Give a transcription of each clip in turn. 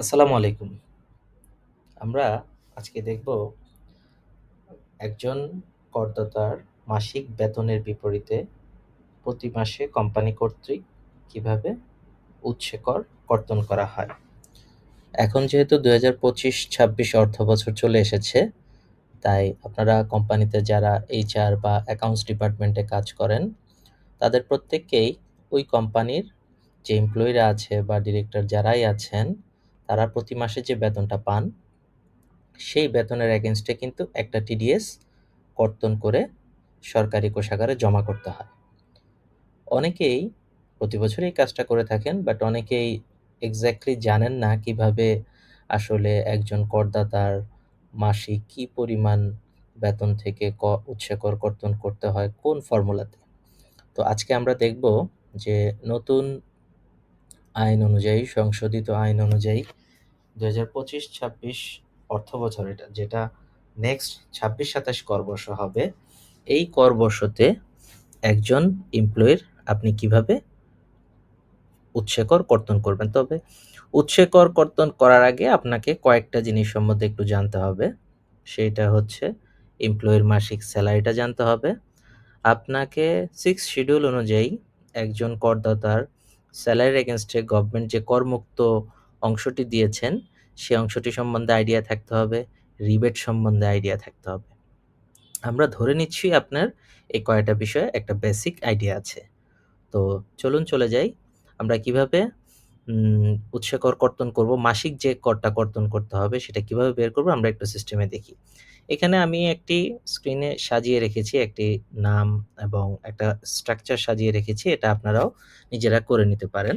আসসালামু আলাইকুম। আমরা আজকে দেখব একজন করদাতার মাসিক বেতনের বিপরীতে প্রতি মাসে কোম্পানি কর্তৃক কীভাবে উৎসে কর কর্তন করা হয়। এখন যেহেতু ২০২৫-২৬ অর্থবছর চলে এসেছে, তাই আপনারা কোম্পানিতে যারা এইচআর বা অ্যাকাউন্টস ডিপার্টমেন্টে কাজ করেন, তাদের প্রত্যেককেই ওই কোম্পানির যে এমপ্লয়িরা আছে বা ডিরেক্টর যারাই আছেন, তারা প্রতি মাসে যে বেতনটা পান, সেই বেতনের এগেইনস্টে কিন্তু একটা টিডিএস কর্তন করে সরকারি কোষাগারে জমা করতে হয়। অনেকেই প্রতি বছরই এই কাজটা করে থাকেন, বাট অনেকেই এক্স্যাক্টলি জানেন না কীভাবে আসলে একজন করদাতার মাসিক কি পরিমাণ বেতন থেকে ক উৎসে কর কর্তন করতে হয়, কোন ফর্মুলাতে। তো আজকে আমরা দেখব যে নতুন আইন অনুযায়ী, সংশোধিত আইন অনুযায়ী ২০২৫-২৬ অর্থবছর এটা যেটা নেক্সট ২৬-২৭ করবর্ষ হবে, এই করবর্ষতে একজন এমপ্লয়ির আপনি কীভাবে উৎসে কর কর্তন করবেন। তবে উৎসে কর কর্তন করার আগে আপনাকে কয়েকটা জিনিস সম্বন্ধে একটু জানতে হবে। সেইটা হচ্ছে এমপ্লয়ির মাসিক স্যালারিটা জানতে হবে। আপনাকে 6 শিডিউল অনুযায়ী একজন করদাতার স্যালারির এগেইনস্টে গভর্নমেন্ট যে করমুক্ত অংশটি দিয়েছেন, সে অংশটি সম্বন্ধে আইডিয়া থাকতে হবে, রিবেট সম্বন্ধে আইডিয়া থাকতে হবে। আমরা ধরে নিচ্ছি আপনার এই কয়টা বিষয়ে একটা বেসিক আইডিয়া আছে। তো চলুন চলে যাই। আমরা কীভাবে উৎসে কর কর্তন করব, মাসিক যে করটা কর্তন করতে হবে সেটা কীভাবে বের করব আমরা একটু সিস্টেমে দেখি। এখানে আমি একটি স্ক্রিনে সাজিয়ে রেখেছি একটি নাম এবং একটা স্ট্রাকচার সাজিয়ে রেখেছি। এটা আপনারাও নিজেরা করে নিতে পারেন।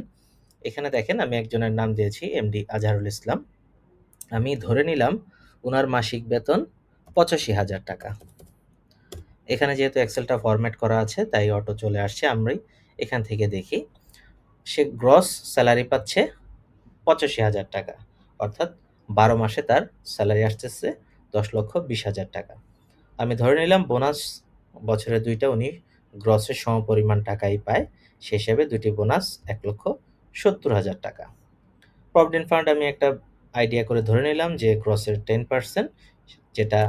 এখানে দেখেন আমি একজনের নাম দিয়েছি এমডি আজহারুল ইসলাম। আমি ধরে নিলাম উনার মাসিক বেতন ৳৮৫,০০০ এখানে যেহেতু এক্সেলটা ফরম্যাট করা আছে তাই অটো চলে আসছে। আমরাই এখান থেকে দেখি। সে গ্রস স্যালারি পাচ্ছে ৳৮৫,০০০ অর্থাৎ ১২ মাসে তার স্যালারি আসতেছে ৳১০,২০,০০০ আমি ধরে নিলাম বোনাস বছরে দুইটা উনি গ্রসের সমপরিমাণ টাকাই পায়। সে হিসেবে ২ টি বোনাস ৳১,৭০,০০০ প্রভিডেন্ট ফান্ড আমি একটা আইডিয়া করে ধরে নিলাম যে গ্রসের 10% যেটা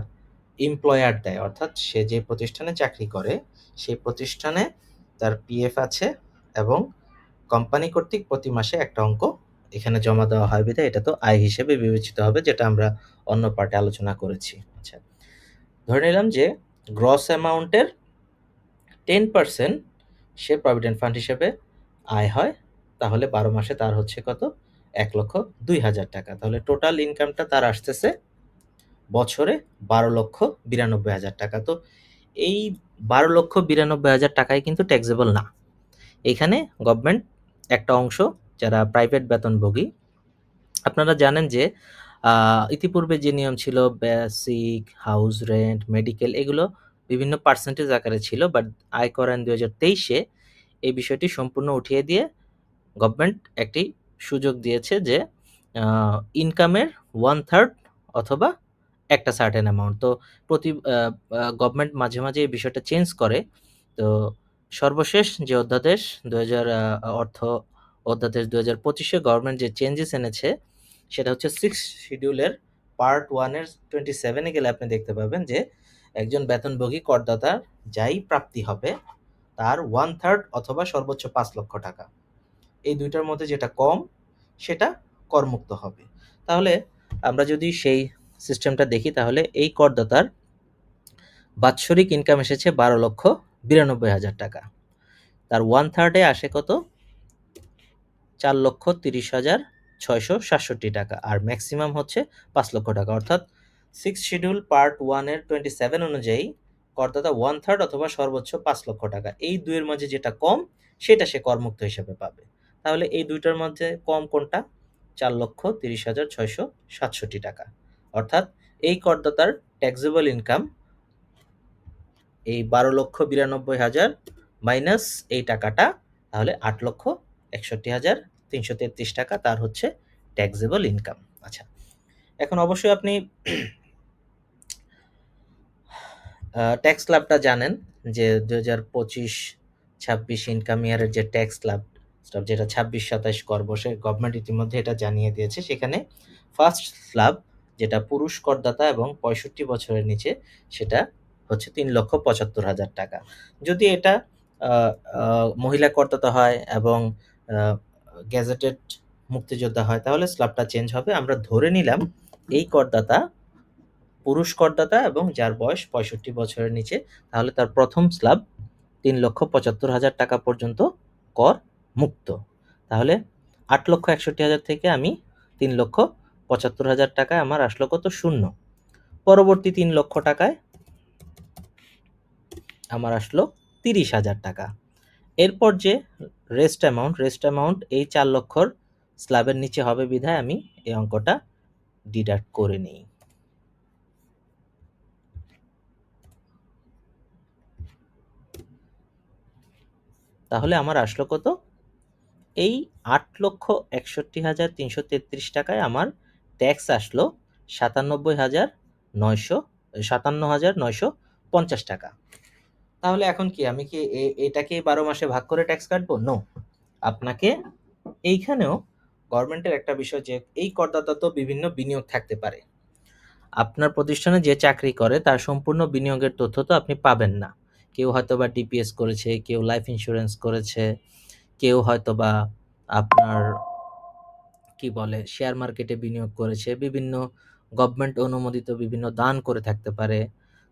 এমপ্লয়ার দেয় অর্থাৎ সে যে প্রতিষ্ঠানে চাকরি করে সেই প্রতিষ্ঠানে তার পিএফ আছে এবং কোম্পানি কর্তৃক প্রতি মাসে একটা অঙ্ক এখানে জমা দেওয়া হয় বিধায় এটা তো আয় হিসেবে বিবেচিত হবে যেটা আমরা অন্য পার্টে আলোচনা করেছি। আচ্ছা ধরে নিলাম যে গ্রস অ্যামাউন্টের 10% সে প্রভিডেন্ট ফান্ড হিসেবে আয় হয় তাহলে ১২ মাসে তার হচ্ছে কত? ৳১,০২,০০০ তাহলে টোটাল ইনকামটা তার আসতেছে বছরে ৳১২,৯২,০০০ তো এই ৳১২,৯২,০০০ কিন্তু ট্যাক্সেবল না। এখানে গভর্নমেন্ট একটা অংশ যারা প্রাইভেট বেতনভোগী আপনারা জানেন যে ইতিপূর্বে যে নিয়ম ছিল বেসিক, হাউস রেন্ট, মেডিকেল এগুলো বিভিন্ন পার্সেন্টেজ আকারে ছিল বাট আয়কর আইন ২০২৩ এ এই বিষয়টি সম্পূর্ণ উঠিয়ে দিয়ে গভর্নমেন্ট একটি সুযোগ দিয়েছে যে ইনকামের 1/3 অথবা একটা সার্টেন অ্যামাউন্ট। তো প্রতি গভর্নমেন্ট মাঝে, মাঝে এই বিষয়টা চেঞ্জ করে। তো সর্বশেষ যে অধ্যাদেশ ২০০০ আ অর্থ অধ্যাদেশ ২০২৫ এ গভর্নমেন্ট যে চেঞ্জেস এনেছে সেটা হচ্ছে 6 শিডিউলের পার্ট 1 এর 27 এ গেলে আপনি দেখতে পাবেন যে একজন বেতনভোগী করদাতার যাই প্রাপ্তি হবে তার 1/3 অথবা সর্বোচ্চ ৳৫,০০,০০০ এই দুইটার মধ্যে যেটা কম সেটা করমুক্ত হবে। তাহলে আমরা যদি সেই সিস্টেমটা দেখি তাহলে এই করদাতার বাৎসরিক ইনকাম এসেছে ৳১২,৯২,০০০ তার ওয়ান থার্ডে আসে কত? ৳৪,৩০,৬৬৭ আর ম্যাক্সিমাম হচ্ছে ৳৫,০০,০০০ অর্থাৎ সিক্স শিডিউল পার্ট ওয়ানের টোয়েন্টি সেভেন অনুযায়ী করদাতা 1/3 অথবা সর্বোচ্চ ৳৫,০০,০০০ এই ২ এর মাঝে যেটা কম সেটা সে করমুক্ত হিসেবে পাবে। তাহলে এই দুইটার মধ্যে কম কোনটা? ৳৪,৩০,৬৬৭ অর্থাৎ এই করদাতার ট্যাক্সেবল ইনকাম এই ১২,৯২,০০০ মাইনাস এই টাকাটা তাহলে ৳৮,৬১,৩৩৩ তার হচ্ছে ট্যাক্সেবল ইনকাম। আচ্ছা এখন অবশ্যই আপনি ট্যাক্স স্ল্যাবটা জানেন যে ২০২৫-২৬ ইনকাম ইয়ারের যে ট্যাক্স স্ল্যাব যেটা ছাব্বিশ সাতাইশ কর বসে গভর্নমেন্ট ইতিমধ্যে এটা জানিয়ে দিয়েছে। সেখানে ফার্স্ট স্ল্যাব যেটা পুরুষ করদাতা এবং পঁয়ষট্টি বছরের নিচে, সেটা হচ্ছে তিন লক্ষ পঁচাত্তর হাজার টাকা। যদি এটা মহিলা করদাতা হয় এবং গ্যাজেটেড মুক্তিযোদ্ধা হয়, তাহলে স্ল্যাবটা চেঞ্জ হবে। আমরা ধরে নিলাম এই করদাতা পুরুষ করদাতা এবং যার বয়স পঁয়ষট্টি বছরের নিচে, তাহলে তার প্রথম স্ল্যাব তিন লক্ষ পঁচাত্তর হাজার টাকা পর্যন্ত কর মুক্ত। তাহলে আট লক্ষ একষট্টি হাজার থেকে আমি তিন লক্ষ পঁচাত্তর হাজার টাকায় আমার আসলো কত? শূন্য। পরবর্তী তিন লক্ষ টাকায় আমার আসলো তিরিশ হাজার টাকা। এরপর যে রেস্ট অ্যামাউন্ট রেস্ট অ্যামাউন্ট এই চার লক্ষর স্ল্যাবের নিচে হবে বিধায় আমি এই অঙ্কটা ডিডাক্ট করে নিই। তাহলে আমার আসলো কত? এই আট লক্ষ একষট্টি হাজার তিনশো তেত্রিশ টাকায় আমার ট্যাক্স আসলো সাতানব্বই হাজার নয়শো, সাতান্ন হাজার নয়শো পঞ্চাশ টাকা। তাহলে এখন কি, আমি কি এটাকে বারো মাসে ভাগ করে ট্যাক্স কাটবো? নো আপনাকে এইখানেও গভর্নমেন্টের একটা বিষয় যে, এই করদাতা তো বিভিন্ন বিনিয়োগ থাকতে পারে। আপনার প্রতিষ্ঠানে যে চাকরি করে, তার সম্পূর্ণ বিনিয়োগের তথ্য তো আপনি পাবেন না। কেউ হয়তো বা ডিপিএস করেছে, কেউ লাইফ ইন্স্যুরেন্স করেছে কেউ হয়তো বা আপনার, কি বলে শেয়ার মার্কেটে বিনিয়োগ করেছে, বিভিন্ন গভর্নমেন্ট অনুমোদিত বিভিন্ন দান করে থাকতে পারে।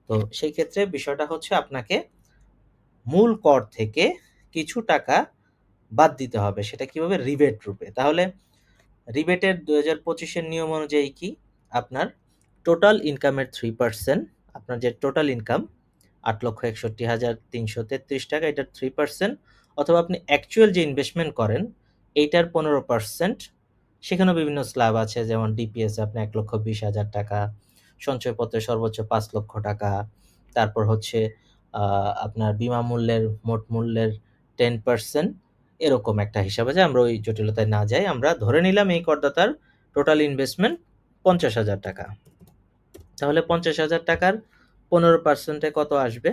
তো সেই ক্ষেত্রে বিষয়টা হচ্ছে আপনাকে মূল কর থেকে কিছু টাকা বাদ দিতে হবে, সেটা কীভাবে রিবেট রূপে। তাহলে রিবেটের দু হাজার পঁচিশের নিয়ম অনুযায়ী কি? আপনার টোটাল ইনকামের থ্রি পার্সেন্ট আপনার যে টোটাল ইনকাম আট লক্ষ একষট্টি হাজার তিনশো তেত্রিশ টাকা, এটার থ্রি পার্সেন্ট অথবা আপনি অ্যাকচুয়াল যে ইনভেস্টমেন্ট করেন, এইটার পনেরো পার্সেন্ট সেখানেও বিভিন্ন স্ল্যাব আছে, যেমন ডিপিএস আপনি এক লক্ষ বিশ হাজার টাকা, সঞ্চয়পত্রে সর্বোচ্চ পাঁচ লক্ষ টাকা, তারপর হচ্ছে আপনার বিমা মূল্যের মোট মূল্যের টেন পার্সেন্ট এরকম একটা হিসাবে যে আমরা ওই জটিলতায় না যাই, আমরা ধরে নিলাম এই করদাতার টোটাল ইনভেস্টমেন্ট পঞ্চাশ হাজার টাকা। তাহলে পঞ্চাশ হাজার টাকার পনেরো পার্সেন্টে কত আসবে?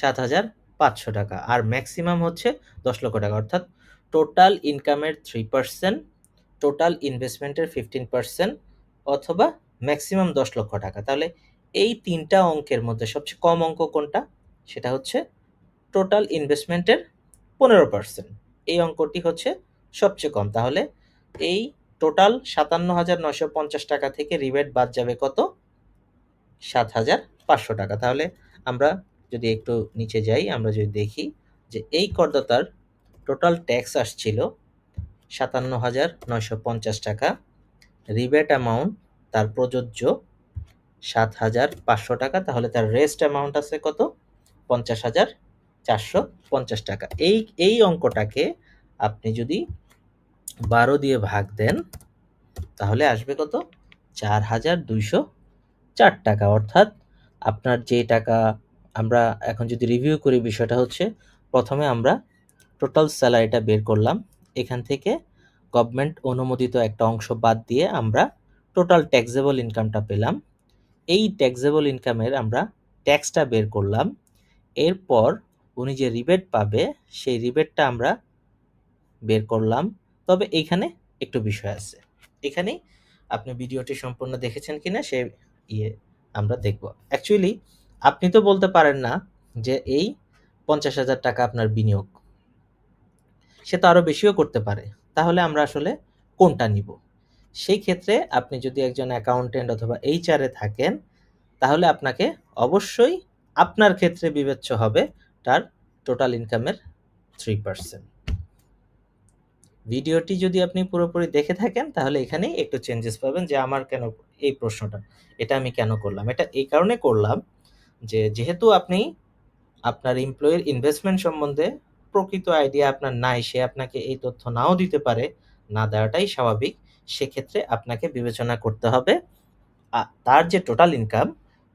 সাত হাজার পাঁচশো টাকা। আর ম্যাক্সিমাম হচ্ছে দশ লক্ষ টাকা। অর্থাৎ টোটাল ইনকামের থ্রি পার্সেন্ট টোটাল ইনভেস্টমেন্টের ফিফটিন পার্সেন্ট অথবা ম্যাক্সিমাম দশ লক্ষ টাকা। তাহলে এই তিনটা অঙ্কের মধ্যে সবচেয়ে কম অঙ্ক কোনটা? সেটা হচ্ছে টোটাল ইনভেস্টমেন্টের পনেরো পার্সেন্ট এই অঙ্কটি হচ্ছে সবচেয়ে কম। তাহলে এই টোটাল সাতান্ন হাজার নশো পঞ্চাশ টাকা থেকে রিবেট বাদ যাবে কত? সাত হাজার পাঁচশো টাকা। তাহলে আমরা যদি একটু নিচে যাই, আমরা যদি দেখি যে এই করদাতার টোটাল ট্যাক্স আসছিল সাতান্ন হাজার নয়শো পঞ্চাশ টাকা। রিবেট অ্যামাউন্ট তার প্রযোজ্য সাত হাজার পাঁচশো টাকা। তাহলে তার রেস্ট অ্যামাউন্ট আছে কত? পঞ্চাশ হাজার চারশো পঞ্চাশ টাকা। এই এই অঙ্কটাকে আপনি যদি বারো দিয়ে ভাগ দেন, তাহলে আসবে কত? চার হাজার দুইশো চার টাকা। অর্থাৎ আপনার যে টাকা আমরা এখন যদি রিভিউ করি বিষয়টা হচ্ছে, প্রথমে আমরা টোটাল স্যালারিটা বের করলাম। এখান থেকে গভর্নমেন্ট অনুমোদিত একটা অংশ বাদ দিয়ে আমরা টোটাল ট্যাক্সেবল ইনকামটা পেলাম। এই ট্যাক্সেবল ইনকামের আমরা ট্যাক্সটা বের করলাম। এরপর উনি যে রিবেট পাবে, সেই রিবেটটা আমরা বের করলাম। তবে এইখানে একটু বিষয় আছে। এখানেই আপনি ভিডিওটি সম্পূর্ণ দেখেছেন কিনা সে ইয়ে আমরা দেখব। অ্যাকচুয়ালি আপনি তো বলতে পারেন না যে এই পঞ্চাশ হাজার টাকা আপনার বিনিয়োগ, সে তো আরও বেশিও করতে পারে। তাহলে আমরা আসলে কোনটা নিব? সেই ক্ষেত্রে আপনি যদি একজন অ্যাকাউন্টেন্ট অথবা এইচআরে থাকেন, তাহলে আপনাকে অবশ্যই আপনার ক্ষেত্রে বিবেচ্য হবে তার টোটাল ইনকামের থ্রি পার্সেন্ট ভিডিওটি যদি আপনি পুরোপুরি দেখে থাকেন, তাহলে এখানেই একটু চেঞ্জেস পাবেন যে আমার কেন এই প্রশ্নটা, এটা আমি কেন করলাম? এটা এই কারণে করলাম যে যেহেতু আপনি আপনার এমপ্লয়ের ইনভেস্টমেন্ট সম্বন্ধে প্রকৃত আইডিয়া আপনার নাই, সে আপনাকে এই তথ্য নাও দিতে পারে, না দেওয়াটাই স্বাভাবিক, সেক্ষেত্রে আপনাকে বিবেচনা করতে হবে। তার যে টোটাল ইনকাম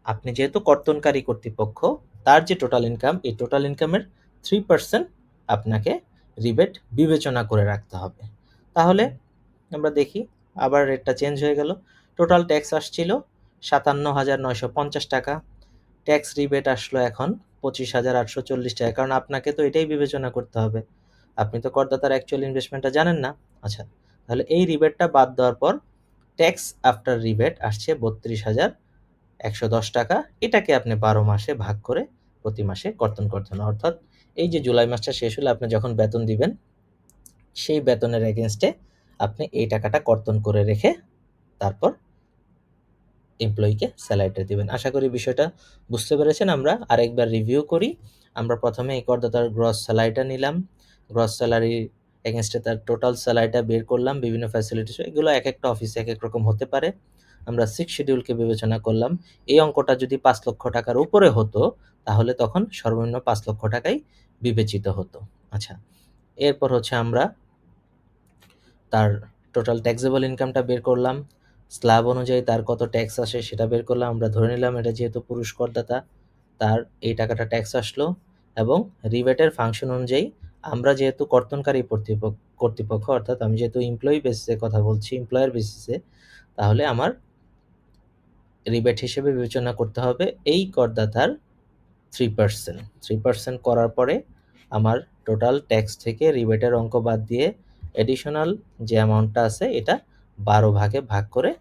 আপনি যেহেতু কর্তনকারী কর্তৃপক্ষ, তার যে টোটাল ইনকাম এই টোটাল ইনকামের থ্রি পার্সেন্ট আপনাকে রিবেট বিবেচনা করে রাখতে হবে। তাহলে আমরা দেখি, আবার রেটটা চেঞ্জ হয়ে গেল। টোটাল ট্যাক্স আসছিল সাতান্ন হাজার নয়শো পঞ্চাশ টাকা। ট্যাক্স রিবেট আসলো এখন পঁচিশ হাজার আটশো চল্লিশ টাকা। কারণ আপনাকে তো এটাই বিবেচনা করতে হবে। আপনি তো করদাতার অ্যাকচুয়াল ইনভেস্টমেন্টটা জানেন না। আচ্ছা তাহলে এই রিবেটটা বাদ দেওয়ার পর ট্যাক্স আফটার রিবেট আসছে বত্রিশ হাজার একশো দশ টাকা। এটাকে আপনি বারো মাসে ভাগ করে প্রতি মাসে কর্তন করতে হবে অর্থাৎ এই যে জুলাই মাসটা শেষ হলে আপনি যখন বেতন দিবেন, সেই বেতনের এগেনস্টে আপনি এই টাকাটা কর্তন করে রেখে তারপর এমপ্লয়িকে স্যালারিটা দিবেন। আশা করি বিষয়টা বুঝতে পেরেছেন। আমরা আরেকবার রিভিউ করি। আমরা প্রথমে এই করদাতার গ্রস স্যালারিটা নিলাম। গ্রস স্যালারি এগেনস্টে তার টোটাল স্যালারিটা বের করলাম। বিভিন্ন ফ্যাসিলিটিস এগুলো এক একটা অফিসে এক এক রকম হতে পারে। আমরা সিক্স শিডিউলকে বিবেচনা করলাম। এই অঙ্কটা যদি পাঁচ লক্ষ টাকার উপরে হতো, তাহলে তখন সর্বনিম্ন পাঁচ লক্ষ টাকাই বিবেচিত হতো। আচ্ছা এরপর হচ্ছে আমরা তার টোটাল ট্যাক্সেবল ইনকামটা বের করলাম। স্ল্যাব অনুযায়ী তার কত ট্যাক্স আসে সেটা বের করলাম, আমরা ধরে নিলাম এটা যেহেতু পুরুষ করদাতা, তার এই টাকাটা ট্যাক্স আসলো এবং রিবেটের ফাংশন অনুযায়ী আমরা যেহেতু কর্তনকারী কর্তৃপক্ষ কর্তৃপক্ষ, অর্থাৎ আমি যেহেতু এমপ্লয়ি বেসিসে কথা বলছি এমপ্লয়ার বেসিসে তাহলে আমার রিবেট হিসেবে বিবেচনা করতে হবে এই করদাতার থ্রি পার্সেন্ট থ্রি পার্সেন্ট করার পরে আমার টোটাল ট্যাক্স থেকে রিবেটের অঙ্ক বাদ দিয়ে এডিশনাল যে অ্যামাউন্টটা আছে, এটা বারো ভাগে ভাগ করে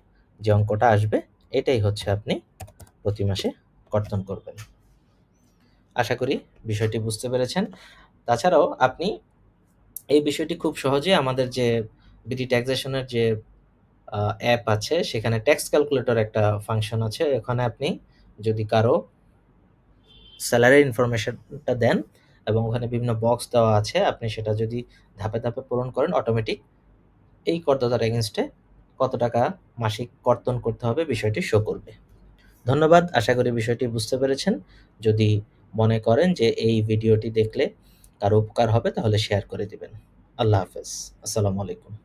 যে অঙ্কটা আসবে, এটাই হচ্ছে আপনি প্রতি মাসে কর্তন করবেন। আশা করি বিষয়টি বুঝতে পেরেছেন। তাছাড়াও আপনি এই বিষয়টি খুব সহজে আমাদের যে বিডি ট্যাক্সেশনের যে অ্যাপ আছে, সেখানে ট্যাক্স ক্যালকুলেটর একটা ফাংশন আছে। ওখানে আপনি যদি কারও স্যালারি ইনফরমেশনটা দেন এবং ওখানে বিভিন্ন বক্স দেওয়া আছে, আপনি সেটা যদি ধাপে ধাপে পূরণ করেন অটোমেটিক এই করদাতার এগেনস্টে কত টাকা মাসিক কর্তন করতে হবে বিষয়টি শো করবে। ধন্যবাদ, আশা করি বিষয়টি বুঝতে পেরেছেন। যদি মনে করেন যে এই ভিডিওটি দেখলে কারও উপকার হবে, তাহলে শেয়ার করে দিবেন। আল্লাহ হাফেজ। আসসালামু আলাইকুম।